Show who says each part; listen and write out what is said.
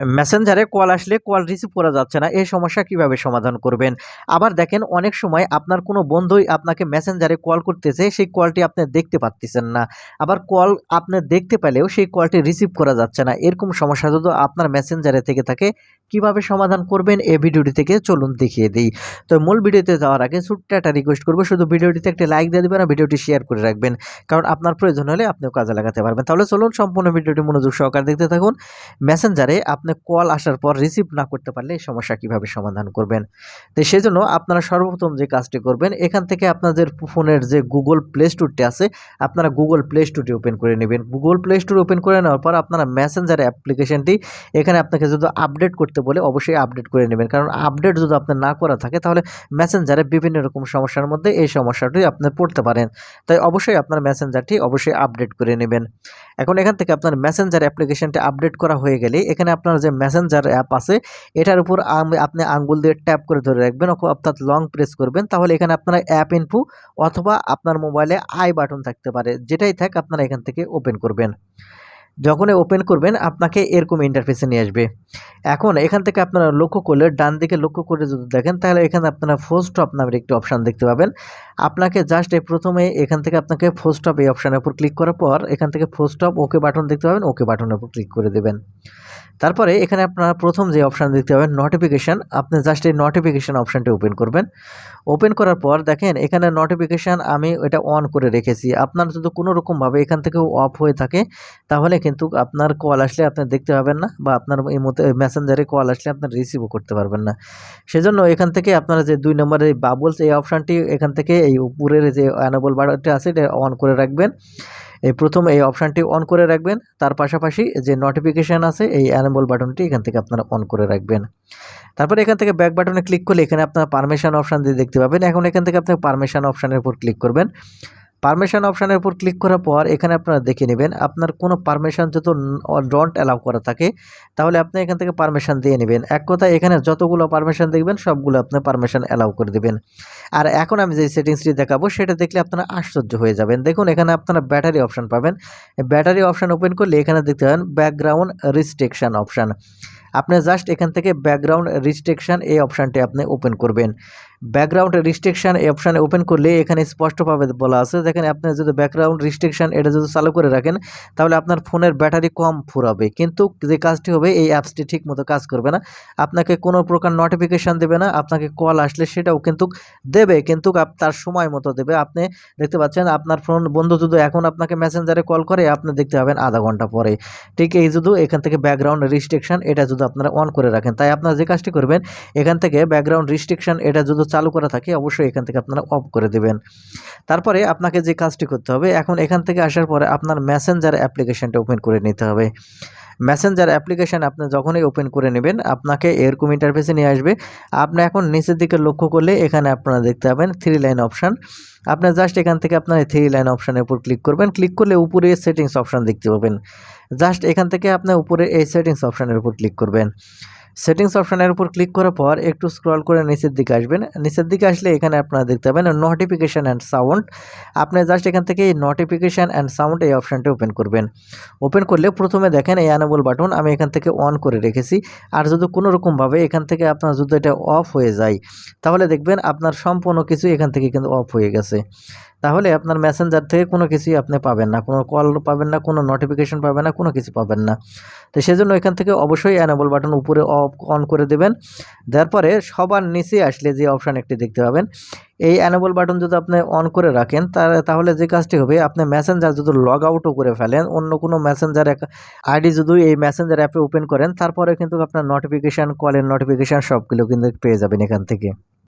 Speaker 1: মেসেঞ্জারে কল আসলে call receive করা যাচ্ছে না। এই সমস্যা কীভাবে সমাধান করবেন? আবার দেখেন, অনেক সময় আপনার কোনো বন্ধুই আপনাকে মেসেঞ্জারে কল করতেছে, সেই কলটি আপনি দেখতে পাচ্ছেন না। আবার কল আপনি দেখতে পেলেও সেই কলটি রিসিভ করা যাচ্ছে না। এরকম সমস্যা যদি আপনার মেসেঞ্জারে থেকে থাকে, কীভাবে সমাধান করবেন? এই ভিডিওটি থেকে চলুন দেখিয়ে দিই। তো মূল ভিডিওতে যাওয়ার আগে ছোট্ট একটা রিকোয়েস্ট করব, শুধু ভিডিওটিতে একটা লাইক দিয়ে দেবেন আর ভিডিওটি শেয়ার করে রাখবেন। কারণ আপনার প্রয়োজন হলে আপনিও কাজে লাগাতে পারবেন। তাহলে চলুন, সম্পূর্ণ ভিডিওটি মনোযোগ সহকারে দেখতে থাকুন। মেসেঞ্জারে আপনি কল আসার পর রিসিভ না করতে পারলে এই সমস্যা কীভাবে সমাধান করবেন? তো সেই জন্য আপনারা সর্বপ্রথম যে কাজটি করবেন, এখান থেকে আপনাদের ফোনের যে গুগল প্লে স্টোরটি আছে, আপনারা গুগল প্লে স্টোরটি ওপেন করে নেবেন। গুগল প্লে স্টোর ওপেন করে নেওয়ার পর আপনারা মেসেঞ্জার অ্যাপ্লিকেশনটি এখানে আপনাকে যদি আপডেট করতে বলে, অবশ্যই আপডেট করে নেবেন। কারণ আপডেট যদি আপনার না করা থাকে, তাহলে মেসেঞ্জারে বিভিন্ন রকম সমস্যার মধ্যে এই সমস্যাটি আপনি পড়তে পারেন। তাই অবশ্যই আপনার মেসেঞ্জারটি অবশ্যই আপডেট করে নেবেন। এখন এখান থেকে আপনার মেসেঞ্জার অ্যাপ্লিকেশনটি আপডেট করা হয়ে গেলে এখানে আপনার যে মেসেঞ্জার অ্যাপ আছে, এটার উপর আপনি আঙ্গুল দিয়ে ট্যাপ করে ধরে রাখবেন অর্থাৎ লং প্রেস করবেন, তাহলে এখানে আপনারা অ্যাপ ইনফু অথবা আপনার মোবাইলে আই বাটন থাকতে পারে, যেটাই থাক আপনারা এখান থেকে ওপেন করবেন। যখনই ওপেন করবেন, আপনাকে এরকম ইন্টারফেসে নিয়ে আসবে। এখন এখান থেকে আপনারা লক্ষ্য করলে ডান দিকে লক্ষ্য করে যদি দেখেন, তাহলে এখানে আপনারা ফোস্ট অফ নামের একটি অপশান দেখতে পাবেন। আপনাকে জাস্ট এই প্রথমে এখান থেকে আপনাকে ফোস্ট অফ এই অপশানের উপর ক্লিক করার পর, এখান থেকে ফোস্ট অফ ওকে বাটন দেখতে পাবেন ওকে বাটনের উপর ক্লিক করে দেবেন। তারপরে এখানে আপনারা প্রথম যে অপশান দেখতে পাবেন নোটিফিকেশান আপনি জাস্ট এই নোটিফিকেশান অপশানটি ওপেন করবেন। ওপেন করার পর দেখেন, এখানে নোটিফিকেশান আমি এটা অন করে রেখেছি। আপনার যদি কোনো রকমভাবে এখান থেকে অফ হয়ে থাকে, তাহলে কিন্তু আপনার কল আসলে আপনি দেখতে পাবেন না বা আপনার এই মতো মেসেঞ্জারে কল আসলে আপনার রিসিভও করতে পারবেন না। সেজন্য এখান থেকে আপনারা যে দুই নম্বরের এই বাবলস এই অপশানটি এখান থেকে এই উপরের যে অ্যানাবল বাটনটি আছে, এটা অন করে রাখবেন। এই প্রথম এই অপশানটি অন করে রাখবেন। তার পাশাপাশি যে নোটিফিকেশান আছে, এই অ্যানাবল বাটনটি এখান থেকে আপনারা অন করে রাখবেন। তারপরে এখান থেকে ব্যাক বাটনে ক্লিক করলে এখানে আপনার পারমিশন অপশান দিয়ে দেখতে পাবেন। এখন এখান থেকে আপনি পারমিশন অপশানের উপর ক্লিক করবেন। পারমিশন অপশানের উপর ক্লিক করার পর এখানে আপনারা দেখে নেবেন আপনার কোনো পারমিশন যত ডোন্ট অ্যালাউ করা থাকে, তাহলে আপনি এখান থেকে পারমিশন দিয়ে নেবেন। এক কথায় এখানে যতগুলো পারমিশন দেখবেন, সবগুলো আপনি পারমিশন অ্যালাউ করে দেবেন। আর এখন আমি যে সেটিংসটি দেখাবো, সেটা দেখলে আপনারা আশ্চর্য হয়ে যাবেন। দেখুন, এখানে আপনারা ব্যাটারি অপশান পাবেন। ব্যাটারি অপশান ওপেন করলে এখানে দেখতে পাবেন ব্যাকগ্রাউন্ড রিস্ট্রিকশান অপশান আপনি জাস্ট এখান থেকে ব্যাকগ্রাউন্ড রিস্ট্রিকশান এই অপশানটি আপনি ওপেন করবেন। ব্যাকগ্রাউন্ড রিস্ট্রিকশান অপশানে ওপেন করলে এখানে স্পষ্টভাবে বলা আছে যেখানে আপনি যদি ব্যাকগ্রাউন্ড রিস্ট্রিকশান এটা যদি চালু করে রাখেন, তাহলে আপনার ফোনের ব্যাটারি কম ফুরাবে। কিন্তু যে কাজটি হবে, এই অ্যাপসটি ঠিক মতো কাজ করবে না। আপনাকে কোনো প্রকার নোটিফিকেশান দেবে না, আপনাকে কল আসলে সেটাও কিন্তু দেবে, কিন্তু তার সময় মতো দেবে। আপনি দেখতে পাচ্ছেন, আপনার ফোন বন্ধু যদি এখন আপনাকে মেসেঞ্জারে কল করে, আপনি দেখতে পাবেন আধা ঘণ্টা পরে। ঠিক এই যদি এখান থেকে ব্যাকগ্রাউন্ড রিস্ট্রিকশান এটা যদি আপনারা অন করে রাখেন, তাই আপনারা যে কাজটি করবেন, এখান থেকে ব্যাকগ্রাউন্ড রিস্ট্রিকশান এটা যদি চালু করা থাকে, অবশ্যই এখান থেকে আপনারা অফ করে দেবেন। তারপরে আপনাকে যে কাজটি করতে হবে, এখন এখান থেকে আসার পরে আপনার মেসেঞ্জার অ্যাপ্লিকেশনটা ওপেন করে নিতে হবে। মেসেঞ্জার অ্যাপ্লিকেশান আপনি যখনই ওপেন করে নেবেন, আপনাকে এরকম ইন্টারফেসে নিয়ে আসবে। আপনি এখন নিচের দিকে লক্ষ্য করলে এখানে আপনারা দেখতে পাবেন থ্রি লাইন অপশান আপনার জাস্ট এখান থেকে আপনার থ্রি লাইন অপশানের উপর ক্লিক করবেন। ক্লিক করলে উপরে সেটিংস অপশান দেখতে পাবেন। জাস্ট এখান থেকে আপনি উপরে এই সেটিংস অপশানের উপর ক্লিক করবেন। সেটিংস অপশানের উপর ক্লিক করার পর একটু স্ক্রল করে নিচের দিকে আসবেন। নিচের দিকে আসলে এখানে আপনারা দেখতে পাবেন নোটিফিকেশান অ্যান্ড সাউন্ড আপনি জাস্ট এখান থেকে এই নোটিফিকেশান অ্যান্ড সাউন্ড এই অপশানটি ওপেন করবেন। ওপেন করলে প্রথমে দেখেন এই অ্যানেবল বাটন আমি এখান থেকে অন করে রেখেছি। আর যদি কোনো রকমভাবে এখান থেকে আপনার যদি এটা অফ হয়ে যায়, তাহলে দেখবেন আপনার সম্পূর্ণ কিছু এখান থেকে কিন্তু অফ হয়ে গেছে। তাহলে আপনার মেসেঞ্জার থেকে কোনো কিছুই আপনি পাবেন না। কোনো কল পাবেন না, কোনো নোটিফিকেশন পাবেন না, কোনো কিছু পাবেন না। তো সেজন্য এখান থেকে অবশ্যই অ্যানেবল বাটন উপরে অফ অন করে দেবেন। দেওয়ার পরে সবার নিচে আসলে যে অপশান একটি দেখতে পাবেন। এই অ্যানেবল বাটন যদি আপনি অন করে রাখেন তাহলে যে কাজটি হবে, আপনি মেসেঞ্জার যদি লগ আউটও করে ফেলেন, অন্য কোনো মেসেঞ্জার আইডি যদি এই মেসেঞ্জার অ্যাপে ওপেন করেন, তারপরে কিন্তু আপনার নোটিফিকেশান কলের নোটিফিকেশান সবগুলো কিন্তু পেয়ে যাবেন এখান থেকে।